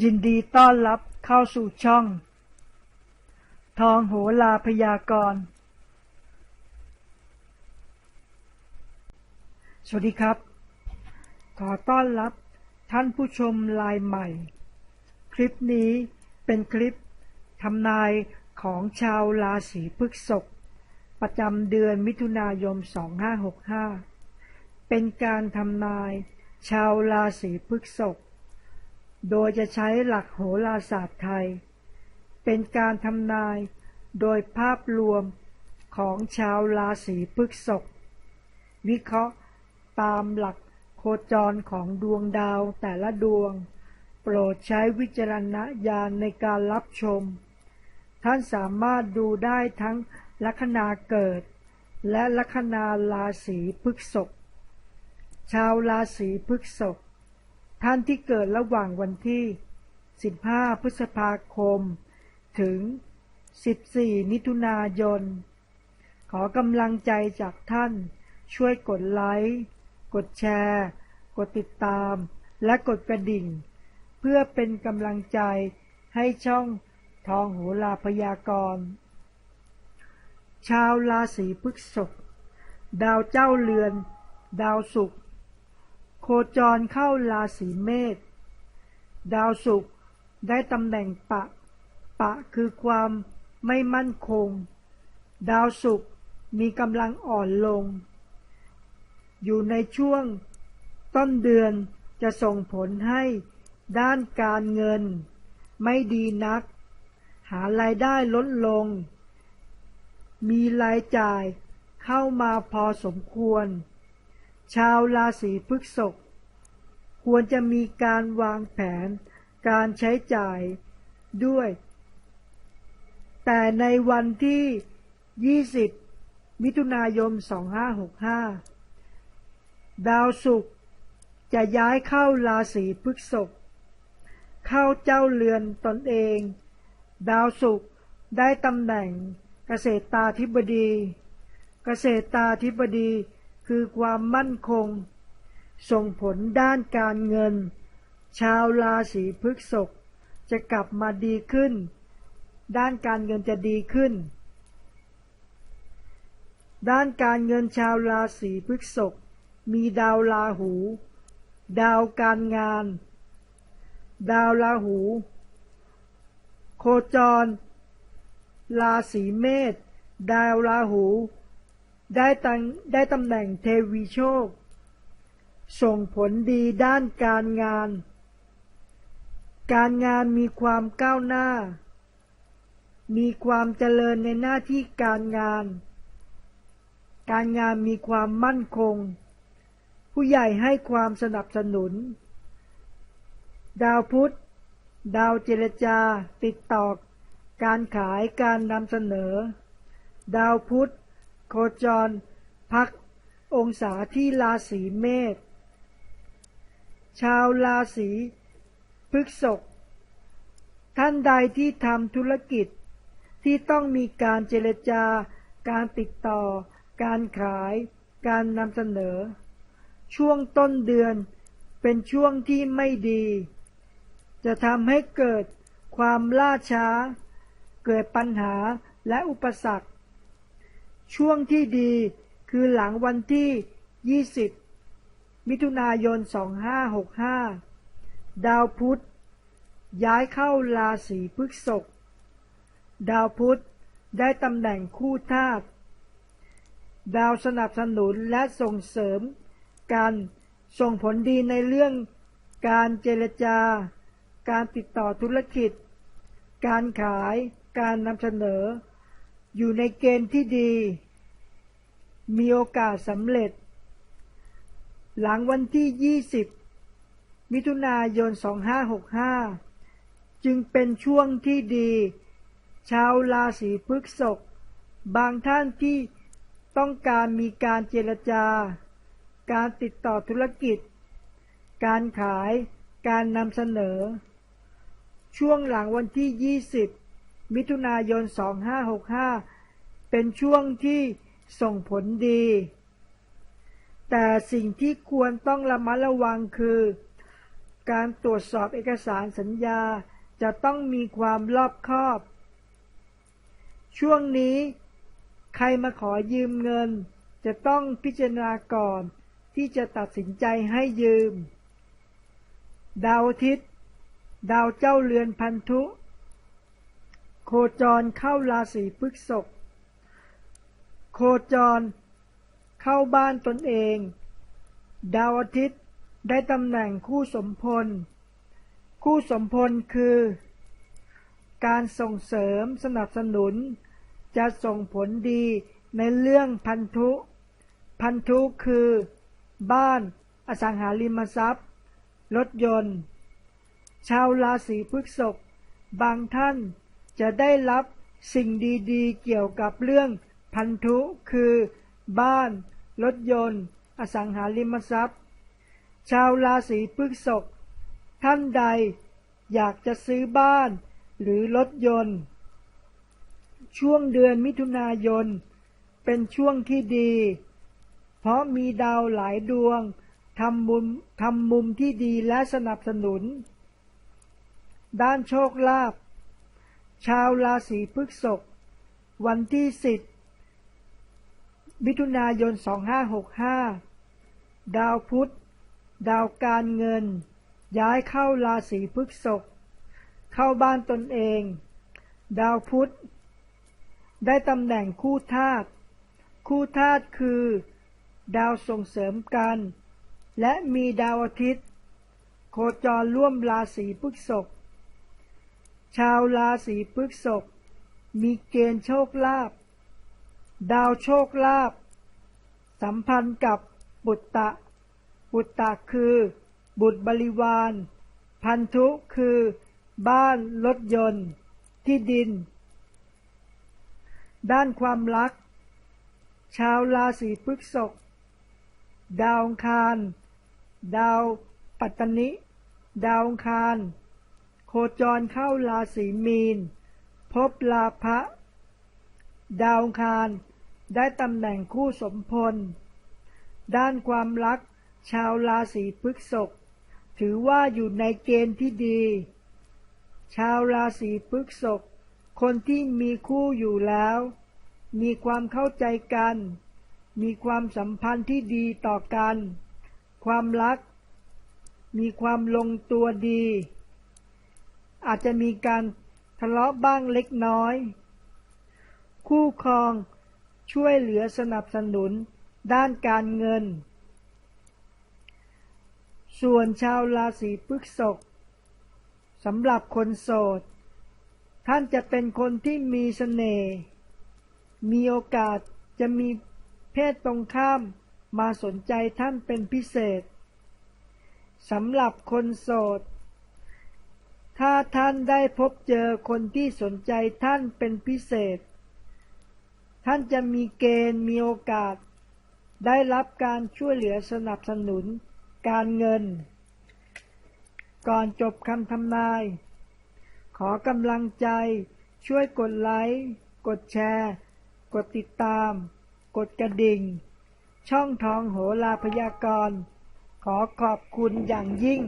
ยินดีต้อนรับเข้าสู่ช่อง ทองโหลาพยากรณ์ สวัสดีครับ ขอต้อนรับท่านผู้ชมลายใหม่ คลิปนี้เป็นคลิปทำนายของชาวราศีพฤษภประจำเดือนมิถุนายน 2565 เป็นการทำนายชาวราศีพฤษภ โดยจะใช้หลักโหราศาสตร์ไทย เป็นการทำนายโดยภาพรวมของชาวราศีพฤษภวิเคราะห์ตามหลักโคจรของดวงดาวแต่ละดวง โปรดใช้วิจารณญาณในการรับชม ท่านสามารถดูได้ทั้งลัคนาเกิด และลัคนาราศีพฤษภชาวราศีพฤษภ ท่านที่เกิดระหว่างวันที่ 15 พฤษภาคม ถึง 14 มิถุนายน ขอกำลังใจจากท่านช่วยกดไลค์ กดแชร์ กดติดตาม และกดกระดิ่ง เพื่อเป็นกำลังใจให้ช่องทองโหราพยากรณ์ชาวราศีพฤษภดาวเจ้าเรือน ดาวศุกร์ โคจรเข้าราศีเมษดาวศุกร์ได้ตำแหน่งปะ ปะคือความไม่มั่นคง ดาวศุกร์มีกำลังอ่อนลง อยู่ในช่วงต้นเดือนจะส่งผลให้ด้านการเงิน ไม่ดีนัก หารายได้ลดลง มีรายจ่ายเข้ามาพอสมควร ชาวราศีพฤษภควรจะมีการวางแผนการใช้จ่ายด้วย แต่ในวันที่ 20 มิถุนายน 2565 ดาวศุกร์จะย้ายเข้าราศีพฤษภเข้าเจ้าเรือนตนเอง ดาวศุกร์ได้ตำแหน่งเกษตราธิบดี เกษตราธิบดี คือความมั่นคง ส่งผลด้านการเงิน ชาวราศีพฤษภจะกลับมาดีขึ้น ด้านการเงินจะดีขึ้น ด้านการเงินชาวราศีพฤษภมีดาวราหู ดาวการงาน ดาวราหู โคจร ราศีเมษดาวราหู ได้ตังได้ตำแหน่งเทวีโชค ส่งผลดีด้านการงาน การงานมีความก้าวหน้า มีความเจริญในหน้าที่การงาน การงานมีความมั่นคง ผู้ใหญ่ให้ความสนับสนุน ดาวพุธ ดาวเจรจา ติดต่อ การขายการนำเสนอ ดาวพุธ โคจร พักองศาที่ราศีเมษชาวราศีพฤษภท่านใดที่ทำธุรกิจที่ต้องมีการเจรจาการติดต่อ การขาย การนำเสนอ ช่วงต้นเดือนเป็นช่วงที่ไม่ดี จะทำให้เกิดความล่าช้า เกิดปัญหาและอุปสรรค ช่วงที่ดีคือหลังวันที่ 20 มิถุนายน 2565 ดาวพุธ ย้ายเข้าราศีพฤษภดาวพุธได้ตำแหน่งคู่ธาตุดาวสนับสนุนและส่งเสริมการส่งผลดีในเรื่องการเจรจา การติดต่อธุรกิจ การขาย การนำเสนอ อยู่ในเกณฑ์ที่ดี มีโอกาสสำเร็จ หลังวันที่ 20 มิถุนายน 2565 จึงเป็นช่วงที่ดี ชาวราศีพฤษภบางท่านที่ต้องการมีการเจรจา การติดต่อธุรกิจ การขาย การนำเสนอ ช่วงหลังวันที่ 20 มิถุนายน 2565 เป็นช่วงที่ส่งผลดี แต่สิ่งที่ควรต้องระมัดระวังคือ การตรวจสอบเอกสารสัญญาจะต้องมีความรอบคอบ ช่วงนี้ ใครมาขอยืมเงิน จะต้องพิจารณาก่อนที่จะตัดสินใจให้ยืม ดาวอาทิตย์ดาวเจ้าเรือนพันธุ คจรเข้าราศีพฤษภโคจร เข้าบ้านตนเอง ดาวอาทิตย์ได้ตำแหน่งคู่สมพล คู่สมพลคือ การส่งเสริมสนับสนุน จะส่งผลดีในเรื่องพันธุ พันธุคือ บ้าน อสังหาริมทรัพย์ รถยนต์ ชาวราศีพฤษภบางท่าน จะได้รับสิ่งดีๆ เกี่ยวกับเรื่องพันธุคือ บ้าน รถยนต์ อสังหาริมทรัพย์ ชาวราศีพฤษภท่านใดอยากจะซื้อบ้านหรือรถยนต์ ช่วงเดือนมิถุนายน เป็นช่วงที่ดี เพราะมีดาวหลายดวงทำมุมทำมุมที่ดีและสนับสนุน ด้านโชคลาภ ชาวราศีพฤษภวันที่สิบมิถุนายน 2565 ดาวพุธ ดาวการเงิน ย้ายเข้าราศีพฤษภเข้าบ้านตนเอง ดาวพุธ ได้ตำแหน่งคู่ธาตุ คู่ธาตุคือ ดาวส่งเสริมกัน และมีดาวอาทิตย์ โคจรร่วมราศีพฤษภ ชาวราศีพฤษภมีเกณฑ์โชคลาภดาวโชคลาภสัมพันธ์กับบุตตะ บุตตะคือ บุตรบริวาร พันธุคือ บ้านรถยนต์ ที่ดิน ด้านความรัก ชาวราศีพฤษภดาวคาร ดาวปัตตนิ ดาวคาร คจรเข้าราศีมีน พบลาภะดาวคาร ได้ตำแหน่งคู่สมพล ด้านความรัก ชาวราศีพฤษภถือว่าอยู่ในเกณฑ์ที่ดี ชาวราศีพฤษภคนที่มีคู่อยู่แล้ว มีความเข้าใจกัน มีความสัมพันธ์ที่ดีต่อกัน ความรัก มีความลงตัวดี อาจจะมีการทะเลาะบ้างเล็กน้อย คู่ครองช่วยเหลือสนับสนุนด้านการเงิน ส่วนชาวราศีพฤษภสำหรับคนโสด ท่านจะเป็นคนที่มีเสน่ห์ มีโอกาสจะมีเพศตรงข้ามมาสนใจท่านเป็นพิเศษ สำหรับคนโสด ถ้าท่านได้พบเจอคนที่สนใจท่านเป็นพิเศษ ท่านจะมีเกณฑ์มีโอกาส ได้รับการช่วยเหลือสนับสนุน การเงิน ก่อนจบคำทำนาย ขอกำลังใจช่วยกดไลค์ กดแชร์ กดติดตาม กดกระดิ่ง ช่องทองโหราพยากรณ์ ขอขอบคุณอย่างยิ่ง